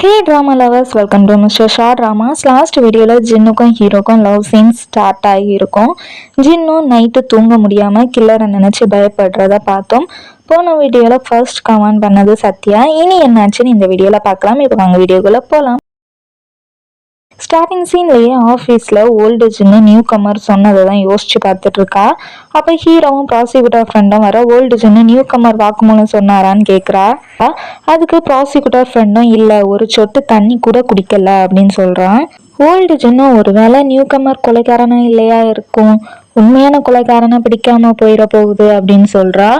Hey drama lovers welcome to mister Shah dramas last வீடியோவில் ஜின்னுக்கும் ஹீரோக்கும் லவ் சீன் ஸ்டார்ட் ஆகியிருக்கும். ஜின்னும் நைட்டு தூங்க முடியாமல் கில்லரை நினச்சி பயப்படுறத பார்த்தோம். போன வீடியோவில் ஃபர்ஸ்ட் கமெண்ட் பண்ணது சத்யா. இனி என்னாச்சுன்னு இந்த வீடியோவில் பார்க்கலாம். இப்போ வாங்க வீடியோக்குள்ளே போகலாம் ஸ்டார்டிங் சீன்லேயே ஆஃபீஸில் ஓல்டேஜ்னு நியூ கமர் சொன்னதை தான் யோசிச்சு பார்த்துட்டு இருக்கா அப்போ ஹீரோவும் ப்ராசிக்யூட்டர் ஃப்ரெண்டும் வர ஓல்டேஜ்னு நியூ கமர் வாக்குமூலம் சொன்னாரான்னு கேட்குறா அதுக்கு ப்ராசிக்யூட்டர் ஃப்ரெண்டும் இல்லை ஒரு சொட்டு தண்ணி கூட குடிக்கல அப்படின்னு சொல்கிறான் ஓல்டு ஒரு ஒருவேளை நியூ கமர் கொலைக்காரனா இல்லையா இருக்கும்? உண்மையான கொலைக்காரனை பிடிக்காம போயிட போகுது அப்படின்னு சொல்றா.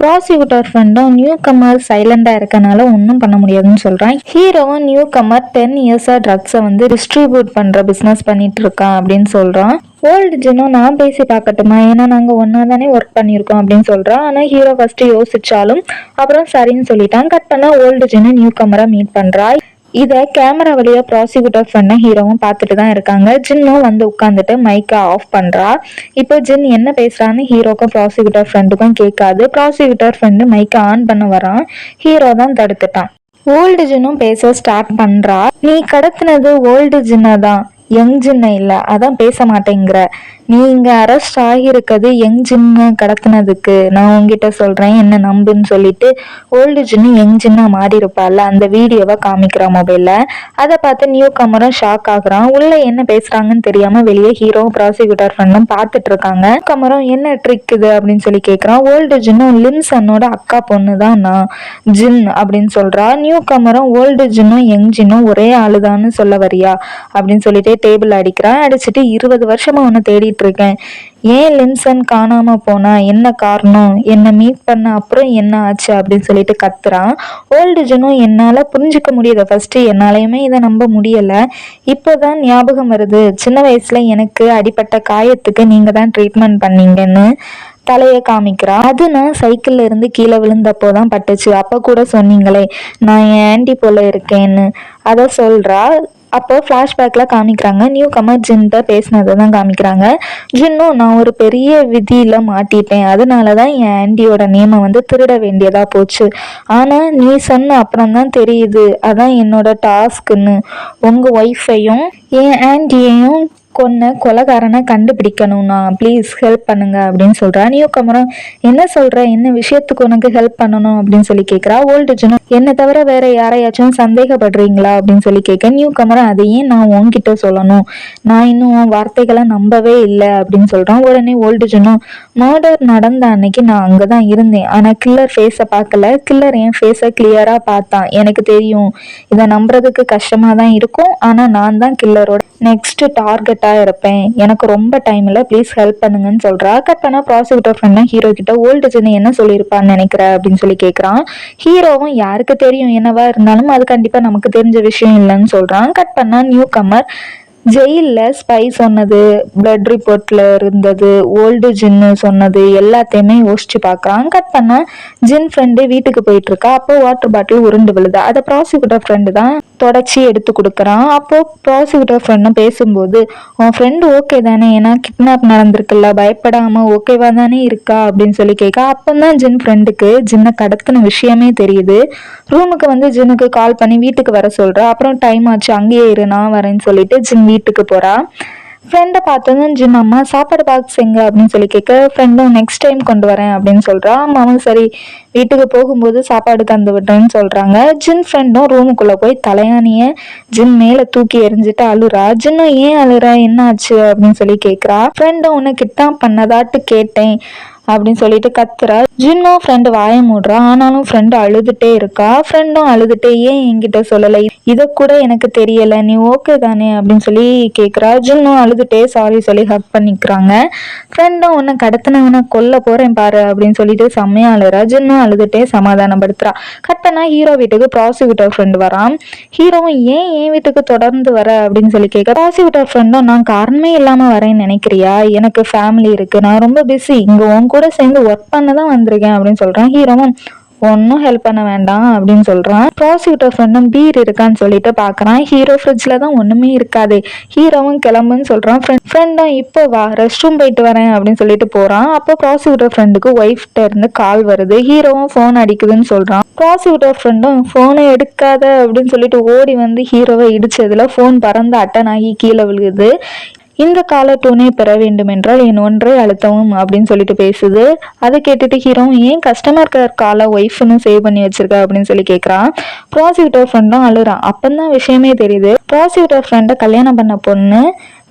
ப்ராசிக்யூட்டர் ஃப்ரெண்டும் நியூ கமர் சைலண்டாக இருக்கனால ஒன்றும் பண்ண முடியாதுன்னு சொல்கிறான் ஹீரோவும் நியூ கமர் டென் இயர்ஸாக ட்ரக்ஸை வந்து டிஸ்ட்ரிபியூட் பண்ணுற பிஸ்னஸ் பண்ணிட்டு இருக்கான் அப்படின்னு சொல்கிறான் ஓல்டு ஜினும் நான் பேசி பார்க்கட்டுமா? ஏன்னா நாங்கள் ஒன்றா தானே ஒர்க் பண்ணியிருக்கோம் அப்படின்னு சொல்கிறான் ஆனால் ஹீரோ ஃபஸ்ட்டு யோசிச்சாலும் அப்புறம் சரின்னு சொல்லிட்டான். கட் பண்ணால் ஓல்டு ஜின்னு நியூ கமரை மீட் பண்ணுறா இதை கேமரா வழியா ப்ராசிக்யூட்டர் பண்ண ஹீரோவும் பார்த்துட்டு தான் இருக்காங்க. ஜின்னும் வந்து உட்காந்துட்டு மைக்கை ஆஃப் பண்ணுறா இப்போ ஜின் என்ன பேசுகிறான்னு ஹீரோக்கும் ப்ராசிக்யூட்டர் ஃப்ரெண்டுக்கும் கேட்காது. ப்ராசிக்யூட்டர் ஃப்ரெண்டு மைக்கை ஆன் பண்ண வரான். ஹீரோ தான் தடுத்துட்டான். ஓல்டு ஜின்னும் பேச ஸ்டார்ட் பண்ணுறா நீ கடத்தினது ஓல்டு ஜின்னை தான் யங் ஜின்னை இல்லை அதான் பேச மாட்டேங்கிற. நீ இங்க அரெஸ்ட் ஆகியிருக்கிறது யங் ஜின்னு கடத்தினதுக்கு. நான் உங்ககிட்ட சொல்றேன் என்ன நம்புன்னு சொல்லிட்டு ஓல்டு ஜின்னு யங் ஜின்னா மாறி இருப்பாள்ல அந்த வீடியோவை காமிக்கிறான் மொபைல்ல அதை பார்த்து நியூ கமரும் ஷாக் ஆகுறான். உள்ள என்ன பேசுறாங்கன்னு தெரியாம வெளியே ஹீரோ ப்ராசிக்யூட்டர் ஃப்ரெண்டும் பார்த்துட்டு இருக்காங்க. கமரும் என்ன ட்ரிக் இது அப்படின்னு சொல்லி கேட்குறான் ஓல்டு ஜின்னும் லிம்சனோட அக்கா பொண்ணு தான் நான் ஜின் அப்படின்னு சொல்றா. நியூ கமரும் ஓல்டு ஜின்னும் யங் ஜின்னும் ஒரே ஆளுதான்னு சொல்ல வரியா? அப்படின்னு சொல்லிட்டு டேபிள் அடிக்கிறான் அடிச்சுட்டு இருபது வருஷமா உன்னை தேடிட்டு இருக்கேன். ஏன் லிம்சன் காணாம போனா? என்ன காரணம்? என்னை மீட் பண்ண அப்புறம் என்ன ஆச்சு அப்படின்னு சொல்லிட்டு கத்துறான் ஓல்டு ஜனும் என்னால புரிஞ்சுக்க முடியல. ஃபர்ஸ்ட் என்னாலையுமே இதை நம்ப முடியல. இப்போதான் ஞாபகம் வருது. சின்ன வயசுல எனக்கு அடிப்பட்ட காயத்துக்கு நீங்க தான் ட்ரீட்மெண்ட் பண்ணீங்கன்னு தலையை காமிக்கிறான் அது நான் சைக்கிள்ல இருந்து கீழே விழுந்தப்போ தான் பட்டுச்சு. அப்போ கூட சொன்னீங்களே நான் என் ஆன்டி போல இருக்கேன்னு. அதை சொல்றா. அப்போ ஃப்ளாஷ்பேக்கில் காமிக்கிறாங்க. நியூ கமர் ஜின்கிட்ட பேசினதை தான் காமிக்கிறாங்க. ஜின்னும் நான் ஒரு பெரிய விதியில் மாட்டிட்டேன். அதனால தான் என் ஆண்டியோட நேமை வந்து திருட வேண்டியதா போச்சு. ஆனால் நீ சொன்ன அப்புறம் தான் தெரியுது. அதான் என்னோட டாஸ்க்குன்னு உங்கள் ஒய்ஃபையும் என் ஆண்டியையும் கொன்ன கொலகாரனை கண்டுபிடிக்கணும்னா ப்ளீஸ் ஹெல்ப் பண்ணுங்க அப்படின்னு சொல்றா. நியூ கமரம் என்ன சொல்ற? என்ன விஷயத்துக்கு உனக்கு ஹெல்ப் பண்ணணும் அப்படின்னு சொல்லி கேட்குறா ஓல்டு என்னை தவிர வேற யாரையாச்சும் சந்தேகப்படுறீங்களா அப்படின்னு சொல்லி கேட்க நியூ கமரம் அதையே நான் உன்கிட்ட சொல்லணும். நான் இன்னும் வார்த்தைகளை நம்பவே இல்லை அப்படின்னு சொல்றான் உடனே ஓல்டு ஜனம் மர்டர் நடந்த அன்னைக்கு நான் அங்கதான் இருந்தேன். ஆனா கில்லர் ஃபேஸை பார்க்கல. கில்லர் என் ஃபேஸை கிளியரா பார்த்தான் எனக்கு தெரியும். இதை நம்புறதுக்கு கஷ்டமா தான் இருக்கும். ஆனா நான் தான் கில்லரோட நெக்ஸ்ட் டார்கெட்டாக இருப்பேன். எனக்கு ரொம்ப டைம் இல்லை ப்ளீஸ் ஹெல்ப் பண்ணுங்கன்னு சொல்கிறா கட் பண்ணால் ப்ராசிக்யூட்டர் ஃப்ரெண்ட் ஹீரோ கிட்ட ஓல்டு ஜென்னு என்ன சொல்லியிருப்பான்னு நினைக்கிற? அப்படின்னு சொல்லி கேட்குறான் ஹீரோவும் யாருக்கு தெரியும் என்னவா இருந்தாலும் அது கண்டிப்பாக நமக்கு தெரிஞ்ச விஷயம் இல்லைன்னு சொல்கிறான் கட் பண்ணால் நியூ கமர் ஜெயிலில் ஸ்பை சொன்னது பிளட் ரிப்போர்ட்டில் இருந்தது ஓல்டு ஜின்னு சொன்னது எல்லாத்தையுமே யோசிச்சு பார்க்குறான் கட் பண்ணால் ஜின் ஃப்ரெண்டு வீட்டுக்கு போயிட்டுருக்கா அப்போ வாட்டர் பாட்டில் உருண்டு விழுது. அதை ப்ராசிக்யூட்டர் ஃப்ரெண்டு தான் தொடச்சி எடுத்து கொடுக்குறான். அப்போது ப்ராசிக்யூட்டர் ஃப்ரெண்டும் பேசும்போது உன் ஃப்ரெண்டு ஓகே தானே? ஏன்னா கிட்னாப் நடந்திருக்குல்ல பயப்படாமல் ஓகேவா தானே இருக்கா? அப்படின்னு சொல்லி கேட்க அப்போ தான் ஜின் ஃப்ரெண்டுக்கு ஜின்னை கடத்தின விஷயமே தெரியுது. ரூமுக்கு வந்து ஜின்னுக்கு கால் பண்ணி வீட்டுக்கு வர சொல்கிறா அப்புறம் டைம் ஆச்சு அங்கேயே இரு நான் வரேன்னு சொல்லிட்டு ஜின் வீட்டுக்கு போகிறா ஃப்ரெண்டை பார்த்ததும் ஜிம் அம்மா சாப்பாடு பாக்ஸ் எங்க? அப்படின்னு சொல்லி கேட்க ஃப்ரெண்டும் நெக்ஸ்ட் டைம் கொண்டு வரேன் அப்படின்னு சொல்கிறா அம்மாவும் சரி வீட்டுக்கு போகும்போது சாப்பாடு தந்து விட்டேன்னு சொல்கிறாங்க ஜின் ஃப்ரெண்டும் ரூமுக்குள்ளே போய் தலையானிய ஜின் மேலே தூக்கி எறிஞ்சிட்டு அழுறா. ஜின்னும் ஏன் அழுற? என்ன ஆச்சு? அப்படின்னு சொல்லி கேட்குறா. ஃப்ரெண்டும் உன்னை கிட்டான் பண்ணதாட்டு கேட்டேன். அப்படின்னு சொல்லிட்டு கத்துறா. ஜின்னும் ஃப்ரெண்டு வாய மூடுறா. ஆனாலும் ஃப்ரெண்டு அழுதுட்டே இருக்கா. ஃப்ரெண்டும் அழுதுட்டே ஏன் என்கிட்ட சொல்லலை? இதை கூட எனக்கு தெரியல. நீ ஓகே தானே அப்படின்னு சொல்லி கேட்குறா ஜின்னும் அழுதுட்டே சாரி சொல்லி ஹக் பண்ணிக்கிறாங்க. ஃப்ரெண்டும் உன்னை கடத்தினவனை கொல்ல போறேன் பாரு அப்படின்னு சொல்லிட்டு செம்மையா அழுறா. ஜின்னும் அழுதுட்டே சமாதானப்படுத்துறா. கட்டனா ஹீரோ வீட்டுக்கு ப்ராசிக்யூட்டர் ஃப்ரெண்டு வரான். ஹீரோவும் ஏன் என் வீட்டுக்கு தொடர்ந்து வர அப்படின்னு சொல்லி கேட்க ப்ராசிக்யூட்டர் ஃப்ரெண்டும் நான் காரணமே இல்லாமல் வரேன்னு நினைக்கிறியா? எனக்கு ஃபேமிலி இருக்கு. நான் ரொம்ப பிஸி இங்கே உன் கூட சேர்ந்து ஒர்க் பண்ண தான் வந்திருக்கேன் அப்படின்னு சொல்கிறான் ஹீரோவும் ஒன்றும் ஹெல்ப் பண்ண வேண்டாம் அப்படின்னு சொல்கிறான் ப்ராசிக்யூட்டர் ஃப்ரெண்டும் பீர் இருக்கான்னு சொல்லிட்டு பார்க்குறான் ஹீரோ ஃப்ரிட்ஜில் தான் ஒன்றுமே இருக்காது. ஹீரோவும் கிளம்புன்னு சொல்கிறான் ஃப்ரெண்ட் ஃப்ரெண்டும் இப்போ வா ரெஸ்ட் ரூம் போயிட்டு வரேன் அப்படின்னு சொல்லிட்டு போகிறான் அப்போ ப்ராசிக்யூட்டர் ஃப்ரெண்டுக்கு ஒய்ஃப்ட்ட இருந்து கால் வருது. ஹீரோவும் ஃபோன் அடிக்குதுன்னு சொல்கிறான் ப்ராசிக்யூட்டர் ஃப்ரெண்டும் ஃபோனை எடுக்காத அப்படின்னு சொல்லிட்டு ஓடி வந்து ஹீரோவை இடிச்சதில் ஃபோன் பறந்து அட்டன் ஆகி கீழே விழுகுது. இந்த கால டூனே பெற வேண்டுமென்றால் என் ஒன்றை அழுத்தவும் அப்படின்னு சொல்லிட்டு பேசுது. அதை கேட்டுட்டு ஹீரோவும் ஏன் கஸ்டமர் கேர் காலை ஒய்ஃப்னு சேவ் பண்ணி வச்சிருக்க? அப்படின்னு சொல்லி கேட்குறான் ப்ராசிக்யூட்டர் ஃப்ரெண்டும் அழுறான். அப்பந்தான் விஷயமே தெரியுது. ப்ராசிக்யூட்டர் ஃப்ரெண்டை கல்யாணம் பண்ண பொண்ணு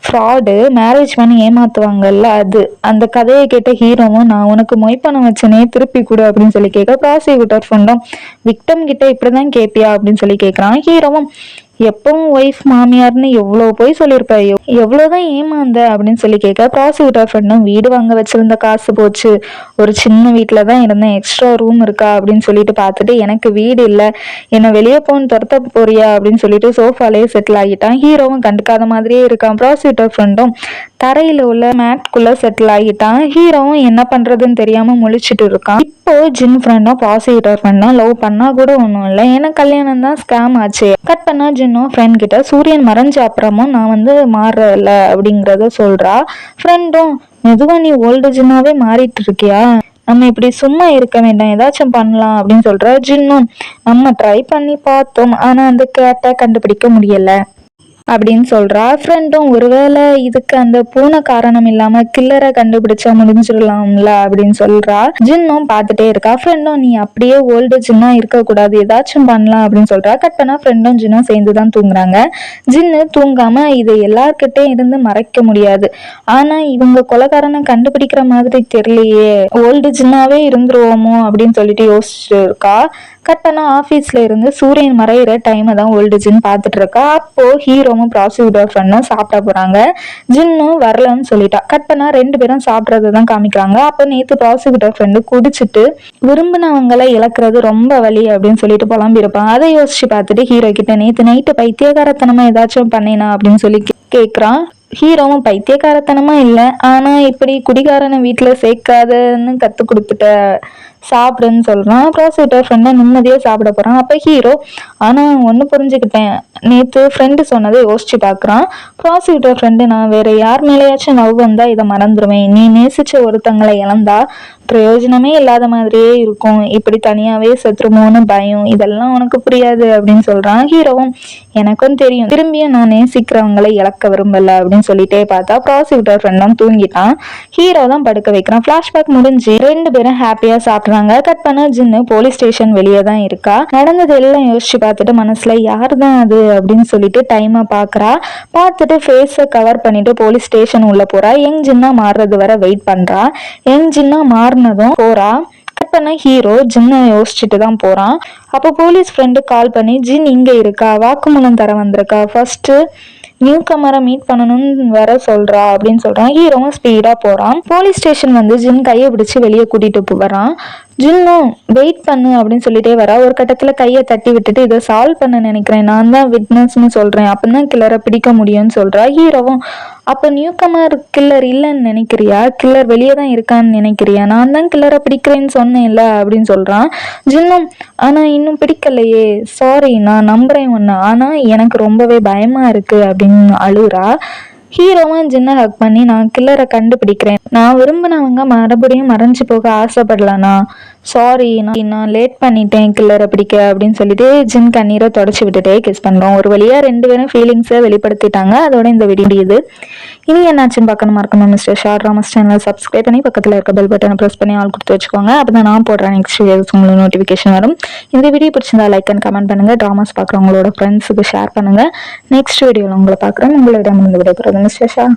ஃப்ராடு மேரேஜ் பண்ணி ஏமாத்துவாங்கல்ல அது. அந்த கதையை கேட்ட ஹீரோவும் நான் உனக்கு மொய் பணம் வச்சனே திருப்பி கொடு அப்படின்னு சொல்லி கேட்க ப்ராசிக்யூட்டர் ஃப்ரெண்டும் விக்டம் கிட்ட இப்படிதான் கேட்பியா அப்படின்னு சொல்லி கேட்குறான் ஹீரோவும் எப்பவும் ஒய்ஃப் மாமியார்னு எவ்வளோ போய் சொல்லியிருப்ப? எவ்வளோதான் ஏமாந்த அப்படின்னு சொல்லி கேட்க ப்ராசிக்யூட்டர் ஃப்ரெண்டும் வீடு வாங்க வச்சிருந்த காசு போச்சு. ஒரு சின்ன வீட்டில் தான் இருந்தேன் எக்ஸ்ட்ரா ரூம் இருக்கா அப்படின்னு சொல்லிட்டு பார்த்துட்டு எனக்கு வீடு இல்லை. என்னை வெளியே போன்னு துரத்த போறியா அப்படின்னு சொல்லிட்டு சோஃபாலேயே செட்டில் ஆகிட்டான். ஹீரோவும் கண்டுக்காத மாதிரியே இருக்கான். ப்ராசிக்யூட்டர் ஃப்ரெண்டும் தரையில் உள்ள மேட்குள்ளே செட்டில் ஆகிட்டான். ஹீரோவும் என்ன பண்ணுறதுன்னு தெரியாமல் முழிச்சிட்டு இருக்கான். இப்போ ஜின் ஃப்ரெண்டும் பாசிட்டர் ஃப்ரெண்டும் லவ் பண்ணா கூட ஒன்றும் இல்லை. ஏன்னா கல்யாணம் தான் ஸ்கேம் ஆச்சு. கட் பண்ணா ஜின்னும் ஃப்ரெண்ட் கிட்ட சூரியன் மறைஞ்ச அப்புறமும் நான் வந்து மாறல அப்படிங்கிறத சொல்றா. ஃப்ரெண்டும் மெதுவா நீ ஓல்டு ஜின்னாவே மாறிட்டு இருக்கியா? நம்ம இப்படி சும்மா இருக்க வேண்டாம். ஏதாச்சும் பண்ணலாம் அப்படின்னு சொல்ற ஜின்னும் நம்ம ட்ரை பண்ணி பார்த்தோம். ஆனா அந்த கேட்டை கண்டுபிடிக்க முடியல. அப்படின்னு சொல்றா. ஃப்ரெண்டும் ஒருவேளை இதுக்கு அந்த பூனை காரணம் இல்லாம கில்லரை கண்டுபிடிச்சா முடிஞ்சிடலாம்ல அப்படின்னு சொல்றா. ஜின்னும் பார்த்துட்டே இருக்கா. ஃப்ரெண்டும் நீ அப்படியே ஓல்டு ஜின்னா இருக்க கூடாது ஏதாச்சும் பண்ணலாம் அப்படின்னு சொல்றா. கட் பண்ணா ஃப்ரெண்டும் ஜின்னும் சேர்ந்து தான் தூங்குறாங்க. ஜின்னு தூங்காம இது எல்லார்கிட்டே இருந்து மறைக்க முடியாது. ஆனா இவங்க கொலகாரனை கண்டுபிடிக்கிற மாதிரி தெரியலையே. ஓல்டு ஜின்னாவே இருந்துருவோமோ அப்படின்னு சொல்லிட்டு யோசிச்சிருக்கா கட்டனா ஆஃபீஸில் ஆஃபீஸ்ல இருந்து சூரியன் மறையிற டைமை தான் ஓல்டு ஜின் பார்த்துட்டு இருக்கா. அப்போ ஹீரோவும் ப்ராசிக்யூட்டர் ஃப்ரெண்டும் சாப்பிட போறாங்க. ஜின்னும் வரலன்னு சொல்லிட்டா. கட்டனா ரெண்டு பேரும் சாப்பிட்றத தான் காமிக்கிறாங்க. அப்போ நேத்து ப்ராசிக்யூட்டர் ஃப்ரெண்டு குடிச்சிட்டு விரும்பினவங்களை இழக்கிறது ரொம்ப வலி அப்படின்னு சொல்லிட்டு புலம்பிருப்பான் அதை யோசிச்சு பார்த்துட்டு ஹீரோ கிட்ட நேத்து நைட்டு பைத்தியகாரத்தனமா ஏதாச்சும் பண்ணினா? அப்படின்னு சொல்லி கேட்குறான் ஹீரோவும் பைத்தியக்காரத்தனமா இல்லை. ஆனா இப்படி குடிகாரனை வீட்டில் சேர்க்காதன்னு கத்து கொடுத்துட்ட சாப்பிடுன்னு சொல்றான். ப்ராசிக்யூட்டர் ஃப்ரெண்டை நிம்மதியாக சாப்பிட போறான். அப்போ ஹீரோ ஆனா ஒன்று புரிஞ்சுக்கிட்டேன். நேற்று ஃப்ரெண்டு சொன்னதை யோசிச்சு பார்க்குறான் ப்ராசிக்யூட்டர் ஃப்ரெண்டு நான் வேற யார் மேலேயாச்சும் நவ் வந்தா இதை மறந்துடுவேன் நீ நேசிச்ச ஒருத்தங்களை இழந்தா பிரயோஜனமே இல்லாத மாதிரியே இருக்கும். இப்படி தனியாவே செத்துருமோன்னு பயம். இதெல்லாம் உனக்கு புரியாது அப்படின்னு சொல்றான். ஹீரோவும் எனக்கும் தெரியும். திரும்பியும் நான் நேசிக்கிறவங்களை இழக்க விரும்பல அப்படின்னு சொல்லிட்டே பார்த்தா ப்ராசிக்யூட்டர் ஃப்ரெண்டும் தூங்கிட்டான். ஹீரோ தான் படுக்க வைக்கிறான். ஃபிளாஷ்பேக் முடிஞ்சு ரெண்டு பேரும் ஹாப்பியா சாப்பிட்றாங்க. கட் பண்ண ஜின்னு போலீஸ் ஸ்டேஷன் வெளியே தான் இருக்கா. நடந்தது எல்லாம் யோசிச்சு பார்த்துட்டு மனசுல யார் தான் அது? அப்படின்னு சொல்லிட்டு டைமை பார்க்குறா. பார்த்துட்டு ஃபேஸை கவர் பண்ணிட்டு போலீஸ் ஸ்டேஷன் உள்ள போறா. யங் ஜின்னா மாறுறது வரை வெயிட் பண்றா. யங் ஜின்னா மாறினதும் போறா. கட் பண்ண ஹீரோ ஜின்னை யோசிச்சுட்டு தான் போறான். அப்போ போலீஸ் ஃப்ரெண்டு கால் பண்ணி ஜின் இங்க இருக்கா? வாக்குமூலம் தர வந்திருக்கா? ஃபர்ஸ்ட் நியூ கமரை மீட் பண்ணணும்னு வர சொல்றா அப்படின்னு சொல்றான். ஹீரோவும் ஸ்பீடா போறான். போலீஸ் ஸ்டேஷன் வந்து ஜின் கையை பிடிச்சு வெளியே கூட்டிட்டு வரான் ஜின்னும் வெயிட் பண்ணு அப்படின்னு சொல்லிட்டே வரா. ஒரு கட்டத்தில் கையை தட்டி விட்டுட்டு இதை சால்வ் பண்ண நினைக்கிறேன். நான் தான் விட்னஸ்னு அப்போ தான் கில்லரை பிடிக்க முடியும்னு சொல்கிறா ஹீரோவும். அப்போ நியூ கமர் கில்லர் இல்லைன்னு நினைக்கிறியா? கில்லர் வெளியே தான் இருக்கான்னு நினைக்கிறியா? நான் தான் கில்லரை பிடிக்கிறேன்னு சொன்னேன்ல அப்படின்னு சொல்கிறான் ஜின்னும் ஆனால் இன்னும் பிடிக்கலையே. சாரி நான் நம்புறேன் ஒன்று ஆனால் எனக்கு ரொம்பவே பயமாக இருக்கு அப்படின்னு அழுறா. ஹீரோவும் ஜின்னை ஹக் பண்ணி நான் கில்லரை கண்டுபிடிக்கிறேன். நான் விரும்பினவங்க மறுபடியும் மறைஞ்சு போக ஆசைப்படலண்ணா. சாரி நான் நான் லேட் பண்ணிட்டேன் கில்லரை பிடிக்க அப்படின்னு சொல்லிட்டு ஜின் கண்ணீரை தொடச்சி விட்டுட்டே கிஸ் பண்ணுறோம் ஒரு வழியாக ரெண்டு பேரும் ஃபீலிங்ஸை வெளிப்படுத்திட்டாங்க. அதோட இந்த வீடியோ இது இனி என்னாச்சுன்னு பார்க்கணுமா இருக்கணும் mister Shah dramas channel subscribe பண்ணி பக்கத்தில் இருக்க பெல் பட்டனை ப்ரெஸ் பண்ணி ஆள் கொடுத்து வச்சுக்கோங்க. அப்போ தான் நான் போடுறேன் நெக்ஸ்ட் வீடியோஸ் உங்களுக்கு நோட்டிஃபிகேஷன் வரும். இந்த வீடியோ பிடிச்சிருந்தா லைக் அண்ட் கமெண்ட் பண்ணுங்கள் ட்ராமாஸ் பார்க்குறவங்களோட ஃப்ரெண்ட்ஸுக்கு ஷேர் பண்ணுங்கள் நெக்ஸ்ட் வீடியோவில் உங்களை பார்க்குறேன் உங்களோட இருந்து விடைபெறுவது மிஸ்டர் ஷா.